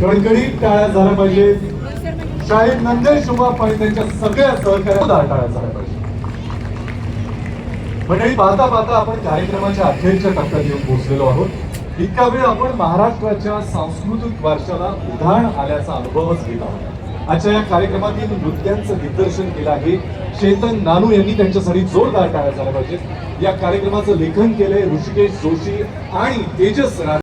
कडकडीत टाळ्या झाल्या पाहिजे. शाळेत नंतर शुभा आणि त्यांच्या सगळ्या सहकार्याला टाळ्या झाल्या पाहिजे. मंडळी पाहता पाहता आपण कार्यक्रमाच्या अखेरच्या टप्प्यात येऊन पोहोचलेलो आहोत. इतका वेळ आपण महाराष्ट्राच्या सांस्कृतिक वारशाला उधाण आल्याचा अनुभवच घेत आहोत. आजच्या या कार्यक्रमातील नृत्यांचं दिग्दर्शन केलं आहे. चेतन नानू यांनी त्यांच्यासाठी जोरदार टाळ्या झाल्या पाहिजेत. या कार्यक्रमाचं लेखन केलंय ऋषिकेश जोशी आणि तेजस